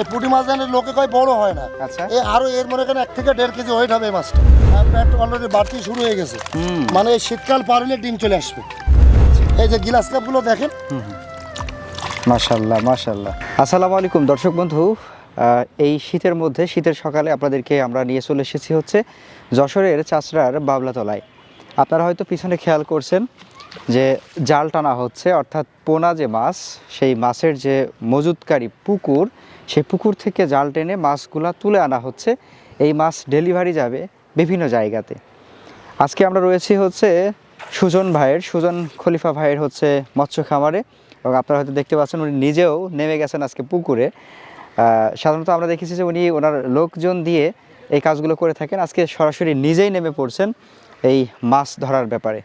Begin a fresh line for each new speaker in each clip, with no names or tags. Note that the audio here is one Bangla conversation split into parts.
এই পুঁটি মাছ জানে লোকে কয় বড় হয় না।
আচ্ছা।
এ আরও এর মনে করেন এক থেকে দেড় কেজি ওয়েট হবে এই মাছটা। পেট অলরেডি বাড়তি শুরু হয়ে গেছে। মানে এই শীতকাল পার হলে ডিম চলে আসবে। এই যে গিলাস কাপগুলো দেখেন।
মাশাল্লাহ মাশাল্লাহ আসসালামু আলাইকুম দর্শক বন্ধু। আহ, এই শীতের মধ্যে শীতের সকালে আপনাদেরকে আমরা নিয়ে চলে এসেছি হচ্ছে যশোরের চাষড়ার বাবলাতলায়। আপনারা হয়তো পিছনে খেয়াল করছেন যে জাল টানা হচ্ছে, অর্থাৎ পোনা যে মাছ, সেই মাছের যে মজুদকারী পুকুর, সেই পুকুর থেকে জাল টেনে মাছগুলা তুলে আনা হচ্ছে। এই মাছ ডেলিভারি যাবে বিভিন্ন জায়গাতে। আজকে আমরা রয়েছি হচ্ছে সুজন ভাইয়ের, সুজন খলিফা ভাইয়ের হচ্ছে মৎস্য খামারে। এবং আপনারা হয়তো দেখতে পাচ্ছেন, উনি নিজেও নেমে গেছেন আজকে পুকুরে। সাধারণত আমরা দেখেছি যে উনি ওনার লোকজন দিয়ে এই কাজগুলো করে থাকেন। আজকে সরাসরি নিজেই নেমে পড়ছেন এই মাছ ধরার ব্যাপারে।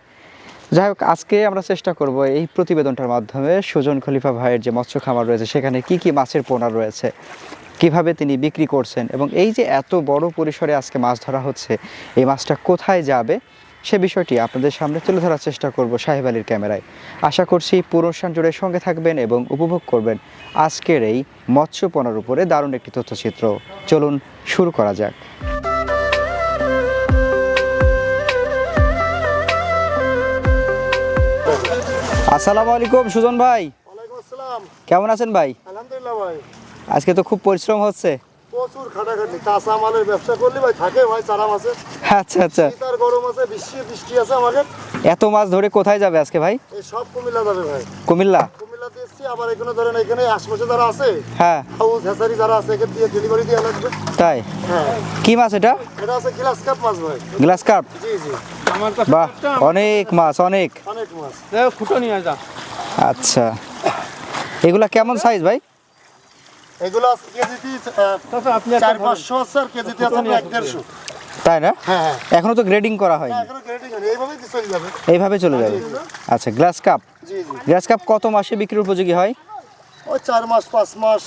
যাই হোক, আজকে আমরা চেষ্টা করব এই প্রতিবেদনটার মাধ্যমে সুজন খলিফা ভাইয়ের যে মৎস্য খামার রয়েছে, সেখানে কি কি মাছের পোনা রয়েছে, কীভাবে তিনি বিক্রি করছেন এবং এই যে এত বড় পরিসরে আজকে মাছ ধরা হচ্ছে, এই মাছটা কোথায় যাবে, সে বিষয়টি আপনাদের সামনে তুলে ধরার চেষ্টা করব সাহেব আলীর ক্যামেরায়। আশা করছি পুরো অনুষ্ঠান জুড়ে সঙ্গে থাকবেন এবং উপভোগ করবেন আজকের এই মৎস্যপনার উপরে দারুণ একটি তথ্যচিত্র। চলুন শুরু করা যাক। আসসালামু আলাইকুম সুজন ভাই। কেমন আছেন ভাই?
আলহামদুলিল্লাহ ভাই।
আজকে তো খুব পরিশ্রম হচ্ছে।
প্রচুর খাটাখাটি কাঁচা মালের ব্যবসা করলে ভাই থাকে ভাই চারা মাছে
আচ্ছা আচ্ছা।
শীত গরম আছে বৃষ্টি বৃষ্টি আছে আমাদের।
এত মাছ ধরে কোথায় যাবে আজকে ভাই?
সব কুমিল্লা যাবে ভাই।
কুমিল্লা?
কুমিল্লাতে এসছি আবার এখানে ধরেন এখানে আশপাশে যারা আছে
হ্যাঁ।
হাউস হ্যাসারি যারা আছে এখানে দিয়ে ডেলিভারি দেওয়া লাগবে।
তাই?
হ্যাঁ।
কি মাছ এটা?
এটা আছে গ্লাস কাপ মাছ ভাই।
গ্লাস কাপ
জি জি।
বাহ অনেক মাছ অনেক।
অনেক মাছ।
ফুটো নিয়ে যা।
আচ্ছা। এগুলা কেমন সাইজ ভাই?
এগুলো কেজিতে আহ,
তারপর আপনি একটা
চার পাঁচশো আছে আর কেজিতে আছে এক দেড়শো।
তাই না?
হ্যাঁ হ্যাঁ।
এখনও তো গ্রেডিং করা হয়নি।
এখনও গ্রেডিং হয়নি। এইভাবেই তো চলে যাবে।
এইভাবে চলে যাবে। আচ্ছা গ্লাস কাপ
জি জি।
গ্লাস কাপ কত মাসে বিক্রির উপযোগী হয়?
ওই চার মাস পাঁচ মাস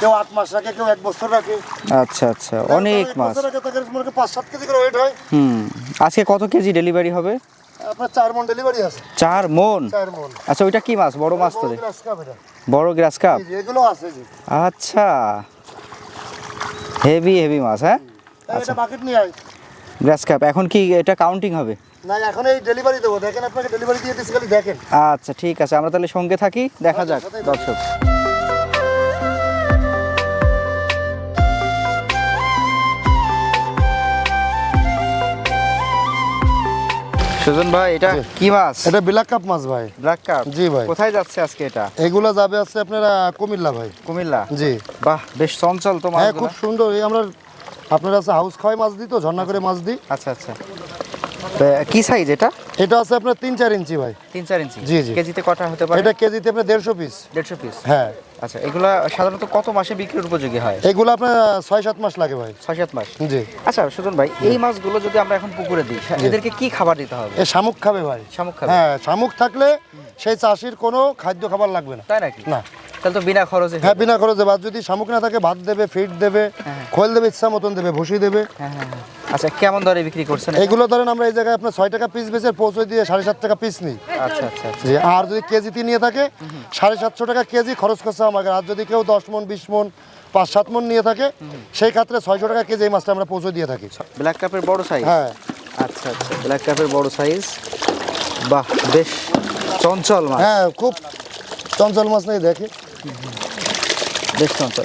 কেউ আট মাস রাখে কেউ এক বছর রাখে।
আচ্ছা আচ্ছা অনেক
বছর রাখে তাদের মনে করেন পাঁচ সাত কেজি করে ওয়েট হয়।
হুম আজকে কত কেজি ডেলিভারি হবে?
আপনার চার মন ডেলিভারি আছে।
চার মন?
চার মন।
আচ্ছা ওইটা কি মাছ? বড় মাছ তো।
গ্লাস কাপ এটা।
বড় গ্লাস কাপ
জি, জি, এগুলো আছে জি।
আচ্ছা। হেভি হেভি মাছ হ্যাঁ?
এটা বাকেট নিয়ে আয়।
Glass cup. এখন কি এটা কাউন্টিং হবে?
না এখন এই ডেলিভারি দেবো। দেখেন আপনাকে ডেলিভারি দিয়ে দিচ্ছি খালি দেখেন।
আচ্ছা ঠিক আছে। আমরা তাহলে সঙ্গে থাকি দেখা যাক দর্শক। সুজন ভাই এটা কি মাছ?
এটা ব্ল্যাক কাপ মাছ ভাই।
Black cup?
জি ভাই।
কোথায় যাচ্ছে আজকে এটা?
এগুলো যাবে আছে আপনারা কুমিল্লা ভাই।
কুমিল্লা?
জি।
বাহ বেশ চঞ্চল তো
মাছ
হ্যাঁ
খুব সুন্দর। এই আমরা আপনার আছে হাউস খাওয়াই মাছ দিই তো ঝর্ণা করে মাছ দিই।
আচ্ছা আচ্ছা। কি সাইজ এটা?
এটা আছে আপনার তিন চার ইঞ্চি ভাই।
তিন চার ইঞ্চি?
জি, জি।
কেজিতে কটা হতে পারে?
এটা কেজিতে আপনার দেড়শো পিস
দেড়শো পিস
হ্যাঁ।
আচ্ছা এগুলা সাধারণত কত মাসে বিক্রির উপযোগী হয়?
এগুলো আপনার ছয় সাত মাস লাগে ভাই।
ছয় সাত মাস?
জি।
আচ্ছা সুজন ভাই এই মাছগুলো যদি আমরা এখন পুকুরে দিই এদেরকে কি খাবার দিতে হবে?
এ শামুক খাবে ভাই।
শামুক খাবে?
হ্যাঁ শামুক থাকলে সেই চাষির কোনো খাদ্য খাবার লাগবে না।
তাই নাকি?
না।
তাহলে তো বিনা খরচে
হ্যাঁ বিনা খরচে। ভাত যদি শামুক না থাকে ভাত দেবে ফিড দেবে খোল দেবে ইচ্ছা মতন দেবে ভুসি দেবে।
হ্যাঁ হ্যাঁ হ্যাঁ। আচ্ছা কেমন দরে বিক্রি করছেন এটা?
এইগুলো ধরেন আমরা এই জায়গায় আপনার ছয় টাকা পিস বেচে পৌঁছে দিয়ে সাড়ে সাত টাকা পিস নিই।
আচ্ছা আচ্ছা আচ্ছা।
জি আর যদি কেজিতে নিয়ে থাকে সাড়ে সাতশো টাকা কেজি খরচ করছে আমাকে। আর যদি কেউ দশ মন বিশ মন পাঁচ সাত মন নিয়ে থাকে সেই ক্ষেত্রে ছয়শো টাকা কেজি এই মাছটা আমরা পৌঁছে দিয়ে থাকি।
ব্ল্যাক কাপের বড় সাইজ
হ্যাঁ।
আচ্ছা আচ্ছা। ব্ল্যাক কাপের বড় সাইজ বাহ বেশ চঞ্চল মাছ।
হ্যাঁ খুব চঞ্চল মাছ নেই দেখে।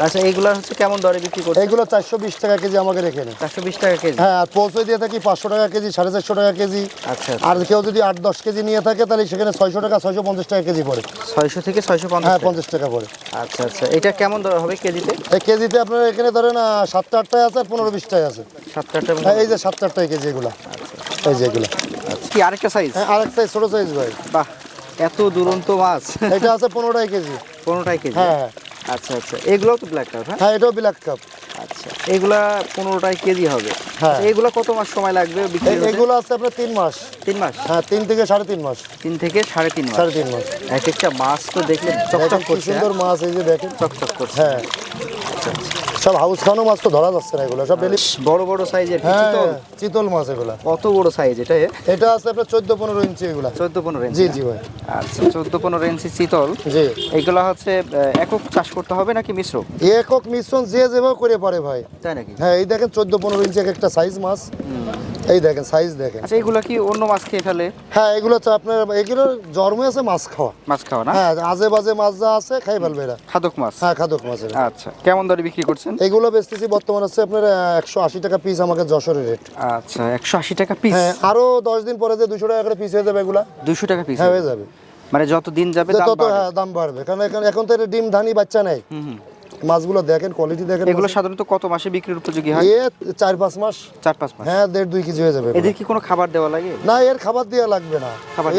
আচ্ছা এইগুলা হচ্ছে কেমন দরে বিক্রি করছে
এইগুলো চারশো বিশ টাকা কেজি আমাকে রেখে
চারশো বিশ টাকা কেজি?
হ্যাঁ আর পৌঁছে দিয়ে থাকি পাঁচশো টাকা কেজি সাড়ে চারশো টাকা কেজি।
আচ্ছা
আর কেউ যদি আট দশ কেজি নিয়ে থাকে তাহলে সেখানে ছয়শো টাকা ছয়শো পঞ্চাশ টাকা কেজি পড়ে।
ছয়শো থেকে ছয়শো
হ্যাঁ
পঞ্চাশ
টাকা পড়ে।
আচ্ছা আচ্ছা। এটা কেমন দর হবে কেজিতে?
এই কেজিতে আপনার এখানে ধরেন সাতটা আটটায় আছে আর পনেরো বিশটায় আছে।
সাতটা আটটা
হ্যাঁ এই যে সাতটা আটটায় কেজি এগুলো। এই যে এগুলো।
আচ্ছা। কি আরেকটা সাইজ
হ্যাঁ আরেক সাইজ ছোটো সাইজ ভাই।
বাহ এত দুরন্ত মাছ।
এটা আছে পনেরোটাই কেজি।
পনেরোটাই কেজি?
হ্যাঁ হ্যাঁ।
আচ্ছা আচ্ছা। এগুলোও তো ব্ল্যাক কাপ হ্যাঁ?
এটাও ব্ল্যাক কাপ
আচ্ছা এগুলা পনেরোটাই কেজি হবে।
হ্যাঁ।
আচ্ছা, এগুলো কত মাস সময় লাগবে?
এগুলো আছে আপনার তিন মাস।
তিন মাস?
হ্যাঁ তিন থেকে সাড়ে তিন মাস।
তিন থেকে সাড়ে তিন মাস?
সাড়ে তিন মাস।
এক একটা মাছ তো দেখলে চকচক করছে
সুন্দর
হ্যাঁ?
মাছ এই যে দেখেন।
চকচক করছে।
হ্যাঁ। সব হাউস খাওয়ানো মাছ তো ধরা যাচ্ছে না এগুলো সব
বড় বড় সাইজের
হ্যাঁ
চিতল?
চিতল মাছ এগুলা।
কত বড় সাইজ এটা
এটা আছে আপনার চোদ্দ পনেরো ইঞ্চি এগুলা।
চোদ্দ পনেরো ইঞ্চি
জি জি ভাই।
আচ্ছা চোদ্দ পনেরো ইঞ্চি চিতল।
জি।
এইগুলা হচ্ছে একক চাষ করতে হবে নাকি মিশ্র?
একক মিশ্রণ যে যেভাবে করে পারে ভাই।
তাই নাকি?
হ্যাঁ এই দেখেন চোদ্দ পনেরো ইঞ্চি এক একটা সাইজ মাছ। এই দেখেন সাইজ দেখেন।
আচ্ছা এগুলা কি অন্য মাছ খেয়ে ফেলে?
হ্যাঁ এগুলো হচ্ছে আপনার এগুলো জন্মে আছে মাছ খাওয়া।
মাছ খাওয়া না?
হ্যাঁ আজে বাজে মাছ যা আছে খাই ফেলবে এরা।
খাদক মাছ।
হ্যাঁ খাদক মাছের।
আচ্ছা কেমন দরে বিক্রি করছেন
এগুলো বেচতেছি বর্তমান হচ্ছে আপনার একশো আশি টাকা পিস আমাকে যশোরের রেট
আচ্ছা একশো আশি টাকা পিস
হ্যাঁ আরও দশ দিন পরে যে দুশো টাকা করে পিস হয়ে যাবে এগুলা
দুশো টাকা পিস
হ্যাঁ হয়ে যাবে।
মানে যত দিন যাবে
তত হ্যাঁ দাম বাড়বে। কারণ এখন এখন তো ডিম ধানি বাচ্চা নেই। মাছগুলো দেখেন কোয়ালিটি দেখেন
এগুলো সাধারণত কত মাসে বিক্রির উপযোগী হয়?
এ চার পাঁচ মাস।
চার পাঁচ মাস।
হ্যাঁ দেড় দুই কেজি হয়ে যাবে
এদের কি কোনো খাবার দেওয়া লাগে?
না এর খাবার দেওয়া লাগবে না।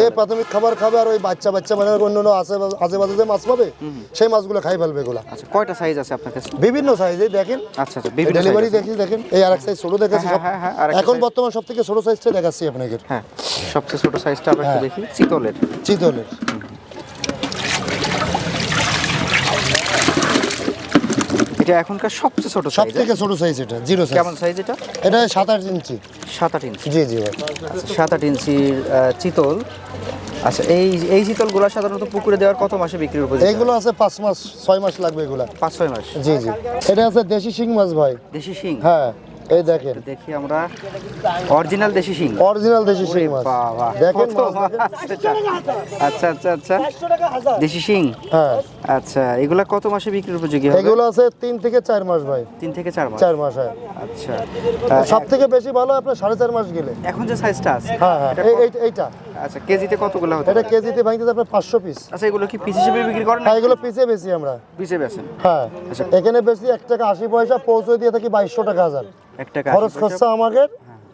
এ প্রাথমিক খাবার খাবে আর ওই বাচ্চা বাচ্চা মানে অন্য অন্য বাজে যে মাছ পাবে সেই মাছগুলো খাই ফেলবে এগুলা।
আচ্ছা কয়টা সাইজ আছে আপনার কাছে?
বিভিন্ন সাইজে দেখেন।
আচ্ছা আচ্ছা বিভিন্ন
ডেলিভারি
size আছে।
দেখি দেখেন। এই আরেক সাইজ ছোট দেখাচ্ছি
হ্যাঁ, হ্যাঁ, হ্যাঁ,
এখন বর্তমান সব থেকে ছোট সাইজটা দেখাচ্ছি আপনাকে।
হ্যাঁ সবচেয়ে ছোট সাইজটা আমরা একটু। দেখি চিতলের।
চিতলের।
এটা এখনকার সবচেয়ে ছোট
সব
সাইজ
থেকে ছোট সাইজ এটা জিরো সাইজ
কেমন সাইজ এটা?
এটা সাত আট ইঞ্চি।
সাত আট ইঞ্চি।
জি জি ভাই।
আচ্ছা, সাত আট ইঞ্চির চিতল। আচ্ছা এই এই চিতলগুলো সাধারণত পুকুরে দেওয়ার কত মাসে বিক্রির উপযোগী?
এইগুলো আছে পাঁচ মাস ছয় মাস লাগবে এগুলো।
পাঁচ ছয় মাস।
জি জি। এটা আছে দেশি শিং মাছ ভাই।
দেশি শিং?
হ্যাঁ। এই দেখেন।
দেখি আমরা। অরিজিনাল দেশি শিং।
অরিজিনাল দেশি শিং মাছ। দেখেন।
আচ্ছা আচ্ছা আচ্ছা। দেশি শিং?
হ্যাঁ।
আচ্ছা এগুলা কত মাসে বিক্রির উপযোগী হবে?
এগুলো আছে তিন থেকে চার মাস ভাই।
তিন থেকে চার মাস?
চার মাস হ্যাঁ।
আচ্ছা।
সব থেকে বেশি ভালো আপনার সাড়ে চার মাস গেলে।
এখন যে সাইজটা আছে
হ্যাঁ হ্যাঁ। এইটা।
আচ্ছা কেজিতে কতগুলো হতে
এটা কেজিতে ভাঙতে আপনার পাঁচশো পিস
আচ্ছা এগুলো কি পিস হিসেবে বিক্রি করেন
হ্যাঁ এগুলো পিসে বেশি আমরা।
পিসে বেছেন
হ্যাঁ
আচ্ছা।
এখানে বেশি এক টাকা আশি পয়সা পৌঁছে দিয়ে থাকি বাইশশো টাকা হাজার।
এক টাকা
খরচ খরচা আমাকে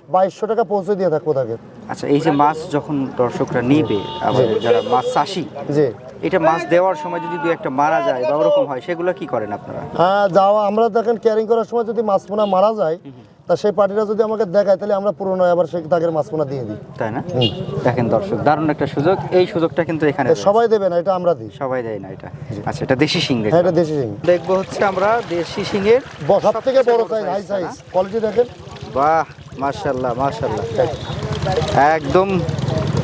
বাইশশো টাকা পৌঁছে দিয়ে থাকব তাকে।
আচ্ছা এই যে মাছ যখন দর্শকরা নিবে আবার যারা মাছ চাষি
জি।
এটা মাছ দেওয়ার সময় যদি দু একটা মারা যায় বা ওরকম হয় সেগুলো কি করেন আপনারা?
হ্যাঁ যাওয়া আমরা দেখেন ক্যারিং করার সময় যদি মাছ পোনা মারা যায় তা সেই পার্টিটা যদি আমাকে দেখায় তাহলে আমরা পুরনো আবার সে তাকে মাছ পোনা দিয়ে দিই।
তাই না? দেখেন দর্শক দারুণ একটা সুযোগ। এই সুযোগটা কিন্তু এখানে
সবাই দেবে না এটা আমরা দিই।
সবাই দেয় না এটা। আচ্ছা এটা দেশি শিং
হ্যাঁ এটা দেশি শিং
দেখব হচ্ছে আমরা দেশি শিঙের
সব থেকে বড় সাইজ হাই সাইজ কোয়ালিটি দেখেন।
বাহ মাশাল্লাহ মাশাল্লাহ একদম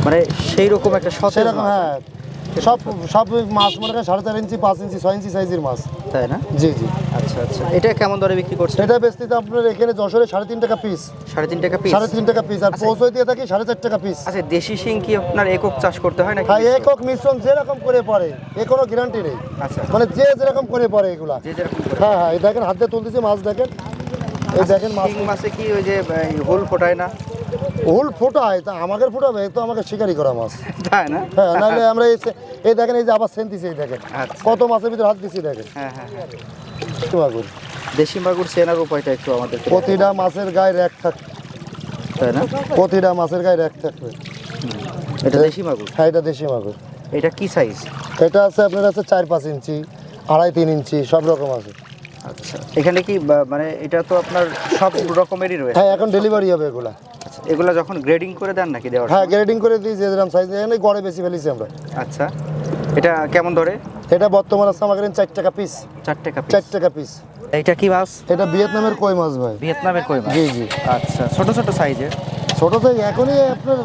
মানে সেই রকম একটা সতেজ মাছ,
হ্যাঁ সব সব মাছ মনে করেন সাড়ে চার ইঞ্চি পাঁচ ইঞ্চি ছয় ইঞ্চি সাইজের মাছ।
তাই না?
জি জি।
আচ্ছা আচ্ছা। এটা কেমন দরে বিক্রি করছে
সেটা বেচতে আপনার এখানে যশোরে সাড়ে তিন টাকা পিস
সাড়ে তিন টাকা পিস
সাড়ে তিন টাকা পিস আর পৌঁছে দিয়ে থাকি সাড়ে চার টাকা পিস
আচ্ছা দেশি শিং কি আপনার একক চাষ করতে হয় নাকি
হ্যাঁ একক মিশ্রণ যেরকম করে পড়ে এ কোনো গ্যারান্টি নেই।
আচ্ছা
মানে যে যেরকম করে পড়ে এগুলা। হ্যাঁ হ্যাঁ এই দেখেন হাত দিয়ে তুলতেছি মাছ দেখেন। এই দেখেন মাছ
মাছে কি ওই যে হোল ফোটায় না?
ওল ফোটায় তা আমাকে ফোটাবে তো আমাকে শিকারি করা মাছ।
তাই না?
হ্যাঁ নাহলে আমরা এই এই দেখেন এই যে আবার সেন্তিছি এই দেখেন।
আচ্ছা।
কত মাছের ভিতরে হাত দিছি দেখেন।
হ্যাঁ হ্যাঁ হ্যাঁ।
মাগুর
দেশি মাগুর চেনার উপায়টা একটু আমাদের?
প্রতিটা মাছের গায়ে র্যাক থাকবে
তাই না?
প্রতিটা মাছের গায়ে র্যাক থাকবে
এটা দেশি মাগুর?
হ্যাঁ এটা দেশি মাগুর।
এটা কি সাইজ
এটা আছে আপনার আছে চার পাঁচ ইঞ্চি আড়াই তিন ইঞ্চি সব রকম আছে।
আচ্ছা। এখানে কি মানে এটা তো আপনার সব রকমেরই রয়েছে?
হ্যাঁ এখন ডেলিভারি হবে এগুলা।
আচ্ছা এগুলা যখন গ্রেডিং করে দেন নাকি দেওয়ার
হ্যাঁ গ্রেডিং করে দিই যে যেরকম সাইজ এখানে গড়ে বেশি ফেলেছি আমরা।
আচ্ছা এটা কেমন ধরে?
এটা বর্তমান আছে আমাদের চার টাকা পিস
চার টাকা।
চার টাকা পিস
এটা কি মাছ?
এটা ভিয়েতনামের কই মাছ ভাই?
ভিয়েতনামের কই মাছ?
জি জি।
আচ্ছা ছোট ছোট সাইজের
ছোট থেকে এখনই আপনার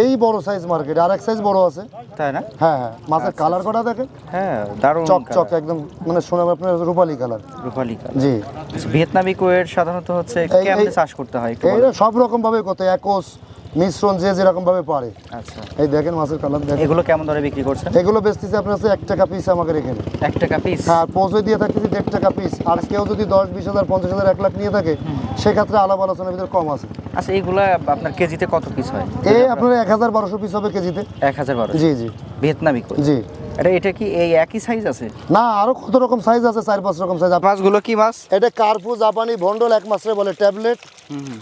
এই বড় সাইজ মার্কেট আর এক সাইজ বড় আছে।
তাই না?
হ্যাঁ হ্যাঁ মাছের কালার কটা দেখেন?
হ্যাঁ দারুণ
চক চক একদম মানে শোনাম আপনার রূপালী কালার
রূপালী কালার
জি।
আচ্ছা, ভিয়েতনামি কোয়ের সাধারণত হচ্ছে কেমনে চাষ করতে হয় এটা
সব রকম ভাবে কত একোস মিশ্রণ যে যেরকম ভাবে পারে।
আচ্ছা।
এই দেখেন মাছের কালার দেখেন।
এগুলো কেমন দরে বিক্রি করছেন
এগুলো বেচতেছে আপনার হচ্ছে এক টাকা পিস আমাকে এখানে
এক টাকা পিস
হ্যাঁ পৌঁছে দিয়ে থাকতেছি দেড় টাকা পিস আর কেউ যদি দশ বিশ হাজার পঞ্চাশ হাজার এক লাখ নিয়ে থাকে সেক্ষেত্রে আলাপ আলোচনার ভিতরে কম আছে।
আচ্ছা এইগুলা আপনার কেজিতে কত পিস হয়?
এই আপনার এক হাজার বারোশো পিস হবে কেজিতে।
এক হাজার বারো
জি জি।
ভিয়েতনামি
জি।
এটা এটা কি এই একই সাইজ আছে?
না আরও কত রকম সাইজ আছে? চার পাঁচ রকম সাইজ
মাছগুলো কি মাছ?
এটা কার্পু জাপানি ভন্ডল এক মাসে বলে ট্যাবলেট।
হুম।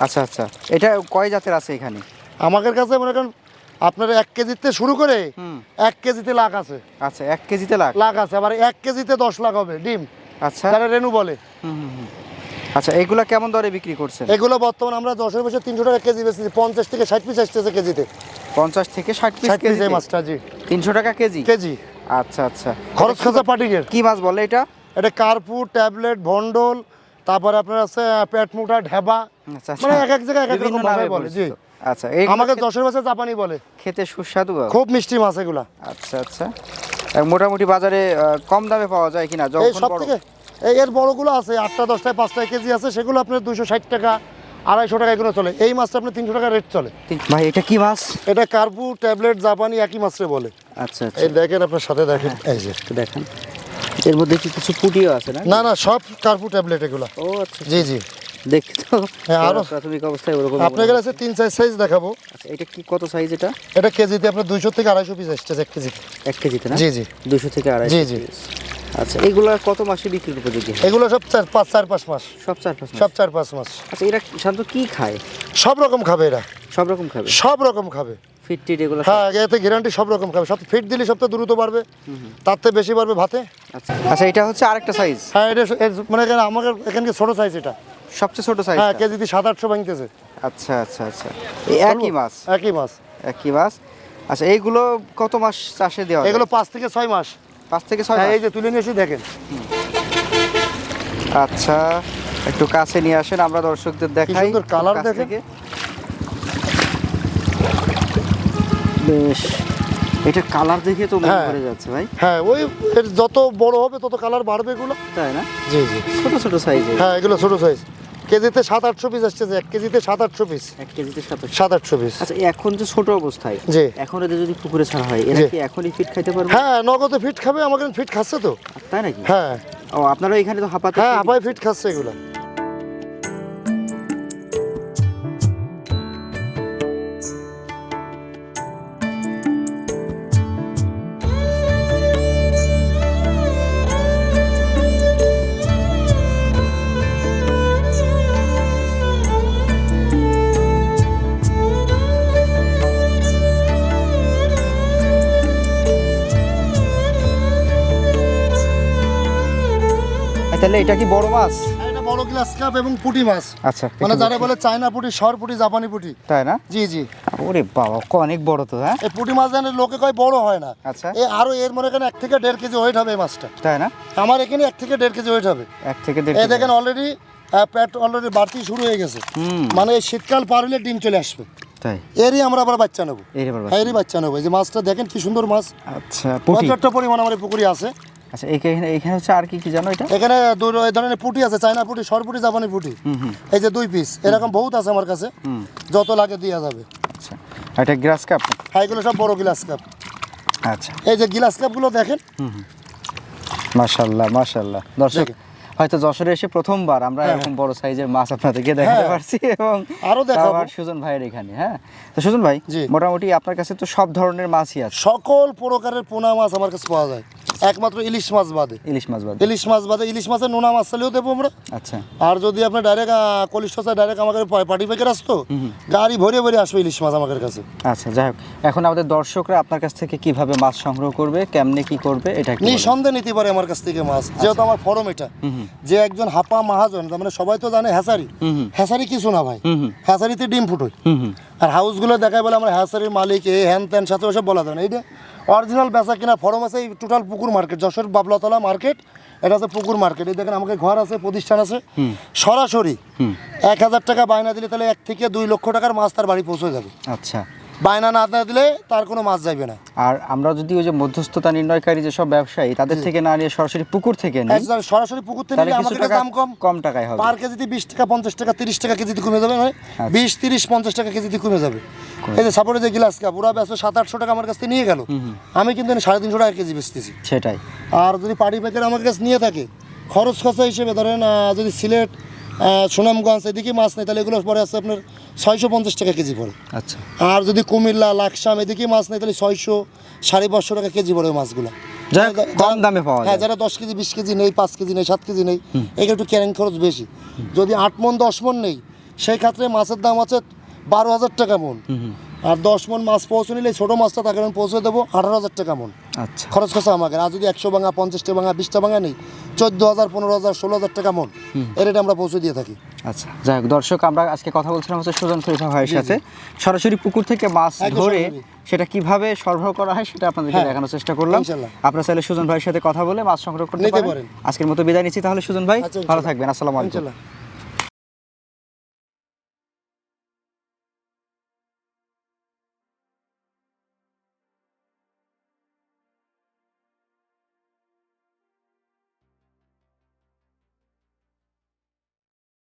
আচ্ছা আচ্ছা। এটা কয় জাতের আছে এখানে?
আমাদের কাছে মনে করেন আপনার এক কেজিতে শুরু করে এক কেজিতে লাখ আছে।
আচ্ছা এক কেজিতে লাখ?
লাখ আছে আবার এক কেজিতে দশ লাখ হবে ডিম।
আচ্ছা।
যারা রেনু বলে।
আচ্ছা এগুলো কেমন দরে বিক্রি করছেন?
এগুলো বর্তমান আমরা দশের বছর তিনশো টাকা কেজি বেচতেছি পঞ্চাশ থেকে ষাট পিস আসতেছে কেজিতে।
পঞ্চাশ থেকে ষাট পিস কেজি
মাছটা জি।
তিনশো টাকা কেজি?
কেজি।
আচ্ছা আচ্ছা।
খরচ খাঁচা পাটিকের
কি মাছ বলে এটা?
এটা কার্পু ট্যাবলেট ভন্ডল তারপরে আপনার আছে আহ, পেট মুটা ঢেবা। মানে এক এক জায়গায় এক এক রকম ভাবে বলে জি।
আচ্ছা এই
আমাকে যশোর ভাষায় জাপানি বলে।
খেতে সুস্বাদু
খুব মিষ্টি মাছ এগুলা।
আচ্ছা আচ্ছা। মোটামুটি বাজারে কম দামে পাওয়া যায় কিনা? যখন
সব
বড়
থেকে এই এর বড়গুলো আছে আটটা দশটায় পাঁচটায় কেজি আছে সেগুলো আপনার দুশো ষাট টাকা আড়াইশো টাকা এগুলো চলে। এই মাছটা আপনার তিনশো টাকা রেট চলে।
ভাই এটা কি মাছ?
এটা কার্পু ট্যাবলেট জাপানি একই মাছরে বলে।
আচ্ছা আচ্ছা।
এই দেখেন আপনার সাথে দেখেন। এই যে
দেখেন। এর মধ্যে কি কিছু পুটিও আছে না
না না সব কার্পু ট্যাবলেট এগুলো।
ও আচ্ছা।
জি জি।
দেখি তো
হ্যাঁ, আরো-
প্রাথমিক অবস্থায় ওরকম
আপনার কাছে তিন চার সাইজ দেখাবো।
আচ্ছা এটা কি কত সাইজ এটা?
এটা কেজিতে আপনার দুইশো থেকে আড়াইশো পিস আসছে এক কেজিতে।
এক কেজিতে না?
জি জি।
দুশো থেকে আড়াই
জি, জি।
আচ্ছা এইগুলা কত মাসে বিক্রির উপযোগী
এগুলো সব চার পাঁচ চার পাঁচ মাস।
সব চার পাঁচ মাস?
সব চার পাঁচ মাস।
আচ্ছা এরা সাধারণত কি খায়?
সব রকম খাবে এরা।
সব রকম খাবে?
সব রকম খাবে।
ফিট টিট এগুলো
হ্যাঁ এতে গ্যারান্টি সব রকম খাবে। সব ফিট দিলে সব তো দ্রুত বাড়বে। তার থেকে বেশি বাড়বে ভাতে।
আচ্ছা আচ্ছা এটা হচ্ছে আরেকটা সাইজ
হ্যাঁ এটা মানে এখানে আমাদের এখানকে ছোট সাইজ এটা।
সবচেয়ে ছোট সাইজ
হ্যাঁ কেজিতে সাত আটশো ভাঙতেছে।
আচ্ছা আচ্ছা আচ্ছা। একই মাছ।
একই মাছ।
একই মাছ। আচ্ছা এইগুলো কত মাস চাষে দেওয়া
এগুলো পাঁচ থেকে ছয় মাস।
পাঁচ থেকে ছয়
হ্যাঁ এই যে তুলে নিয়ে এসে দেখেন।
আচ্ছা একটু কাছে নিয়ে আসেন আমরা দর্শকদের দেখাই।
সুন্দর
কাছ
দেখেন।
বেশ। এটা কালার দেখে তো মন
হ্যাঁ।
ভরে যাচ্ছে ভাই।
হ্যাঁ ওই এর যত বড় হবে তত কালার বাড়বে এগুলো।
তাই না?
জি জি।
ছোট ছোট সাইজে
হ্যাঁ এগুলো ছোট সাইজ কেজিতে সাত আটশো পিস আসছে এক কেজিতে সাত আটশো পিস।
এক কেজিতে
সাত আটশো। পিস।
আচ্ছা এখন যে ছোট অবস্থায়
জি।
এখন এদের যদি পুকুরে ছাড়া হয় এরা কি এখনই ফিট খাইতে পারবে?
হ্যাঁ নগদে ফিট খাবে আমাকে ফিট খাচ্ছে তো।
তাই নাকি?
হ্যাঁ।
ও আপনারা এখানে তো হাঁপাতে
হ্যাঁ হাঁপায় ফিট খাচ্ছে এগুলো।
তাহলে এটা কি বড় মাছ?
এটা বড় গ্লাস কাপ এবং পুটি মাছ।
আচ্ছা
মানে যারা বলে চায়না পুটি সর পুটি জাপানি পুটি।
তাই না?
জি জি।
ওরে বাবা অনেক বড় তো হ্যাঁ?
এই পুটি মাছ জানে লোকে কয় বড় হয় না।
আচ্ছা।
এ আরও এর মনে করেন এক থেকে দেড় কেজি ওয়েট হবে এই মাছটা।
তাই না?
আমার এখানে এক থেকে দেড় কেজি ওয়েট হবে।
এক থেকে দেড়
এই দেখেন অলরেডি পেট অলরেডি বাড়তি শুরু হয়ে গেছে। মানে শীতকাল পার হলে ডিম চলে আসবে।
তাই।
এরই আমরা আবার বাচ্চা নেব। হ্যাঁ এরই বাচ্চা নেব। এই যে মাছটা দেখেন কি সুন্দর মাছ।
আচ্ছা
পর্যাপ্ত পরিমাণ আমার পুকুরি আছে।
আচ্ছা এখানে এখানে হচ্ছে আর কি কি জানো এটা?
এখানে দুই ধরনের পুটি আছে চায়না পুটি সর জাপানি পুটি।
হুম হুম।
এই যে দুই পিস এরকম বহুত আছে আমার কাছে। যত লাগে দেওয়া যাবে।
আচ্ছা এটা গ্রাস কাপ?
হ্যাঁ এগুলো সব বড় গিলাস কাপ।
আচ্ছা।
এই যে গিলাস কাপগুলো দেখেন।
মাশাল্লাহ মাশাল্লাহ। দর্শক হয়তো যশোরে এসে প্রথমবার আমরা
হ্যাঁ।
এরকম বড় সাইজের মাছ আপনাদেরকে দেখাতে
হ্যাঁ।
পারছি এবং আরও
দেখাবো।
সুজন ভাইয়ের এখানে হ্যাঁ? তো সুজন ভাই। মোটামুটি আপনার কাছে তো সব ধরনের মাছই আছে।
সকল প্রকারের পোনা মাছ আমার কাছে পাওয়া যায়। একমাত্র ইলিশ মাছ বাদে।
ইলিশ মাছ বাদে।
ইলিশ মাছ বাদে ইলিশ মাছের নোনা মাছ চালিয়েও দেবো আমরা।
আচ্ছা।
আর যদি আপনি ডাইরেক্ট কলিষ্ঠতা ডাইরেক্ট আমাকে পার্টি প্যাকের আসতো গাড়ি ভরে ভরে আসবে ইলিশ মাছ আমাদের কাছে।
আচ্ছা যাই হোক। এখন আমাদের দর্শকরা আপনার কাছ থেকে কীভাবে মাছ সংগ্রহ করবে কেমনে কি করবে এটা।
নিঃসন্দেহে নিতে পারে আমার কাছ থেকে মাছ। যেহেতু আমার ফরম এটা যে একজন হাপা মাহাজন মানে সবাই তো জানে হ্যাসারি। হ্যাসারি কিছু না ভাই। হ্যাসারিতে ডিম ফুটোয়। আর হাউসগুলো দেখায় বলে আমরা হ্যাসারির মালিক এ হ্যান ত্যান সাথে ওসব বলা যায় না। এইটা অরিজিনাল বেচা কিনা ফরম আছে এই টোটাল পুকুর মার্কেট যশোর বাবলাতলা মার্কেট এটা হচ্ছে পুকুর মার্কেট এই দেখেন আমাকে ঘর আছে প্রতিষ্ঠান আছে। সরাসরি এক হাজার টাকা বায়না দিলে তাহলে এক থেকে দুই লক্ষ টাকার মাছ তার বাড়ি পৌঁছে যাবে।
আচ্ছা।
বায়না না না দিলে তার কোনো মাছ যাবে না।
আর আমরা যদি ওই যে মধ্যস্থতা নির্ণয়কারী যেসব ব্যবসায়ী তাদের থেকে না নিয়ে সরাসরি পুকুর থেকে নিই
সরাসরি পুকুর থেকে নিলে আমাদের দাম কম।
কম টাকায় হবে।
পার কেজিতে বিশ টাকা পঞ্চাশ টাকা তিরিশ টাকা কেজিতে কমে যাবে মানে বিশ তিরিশ পঞ্চাশ টাকা কেজিতে কমে যাবে। এই যে সাপোর্টে যে গ্লাস কাপ ওরা ব্যস্ত সাত আটশো টাকা আমার কাছ থেকে নিয়ে গেল। আমি কিন্তু সাড়ে তিনশো টাকা কেজি বেচতেছি।
সেটাই।
আর যদি পার্টি প্যাকেট আমার কাছে নিয়ে থাকে খরচ খরচা হিসেবে ধরেন যদি সিলেট সুনামগঞ্জ এদিকে মাছ নেই তাহলে এগুলো পরে আছে আপনার ছয়শো পঞ্চাশ টাকা কেজি পড়ে।
আচ্ছা।
আর যদি কুমিল্লা লাকসাম এদিকে মাছ নেই তাহলে ছয়শো সাড়ে পাঁচশো টাকা কেজি পড়ে মাছগুলো।
কম দামে পাওয়া
হ্যাঁ যারা দশ কেজি বিশ কেজি নেই পাঁচ কেজি নেই সাত কেজি নেই এগুলো একটু ক্যারিং খরচ বেশি। যদি আট মন দশ মন নেই সেই ক্ষেত্রে মাছের দাম আছে বারো হাজার টাকা মন। আর দশ মন মাছ পৌঁছে নিলে ছোটো মাছটা তাকে আমি পৌঁছে দেবো আঠারো হাজার টাকা মন।
আচ্ছা।
খরচ খরচা আমাকে। আর যদি একশো ভাঙা পঞ্চাশটা ভাঙা বিশটা ভাঙা নেই চোদ্দ হাজার পনেরো হাজার ষোলো হাজার টাকা মন। এর রেটে আমরা পৌঁছে দিয়ে থাকি।
আচ্ছা যাই হোক দর্শক আমরা আজকে কথা বলছিলাম হচ্ছে সুজন খলিফা ভাইয়ের সাথে। সরাসরি পুকুর থেকে মাছ ধরে সেটা কীভাবে সরবরাহ করা হয় সেটা আপনাদেরকে
হ্যাঁ,
দেখানোর চেষ্টা করলাম। আপনারা চাইলে সুজন ভাইয়ের সাথে কথা বলে মাছ সংগ্রহ করতে
নিতে
পারেন। আজকের মতো বিদায় নিচ্ছি তাহলে সুজন ভাই
আচ্ছা,
ভালো থাকবেন। আসসালামু আলাইকুম।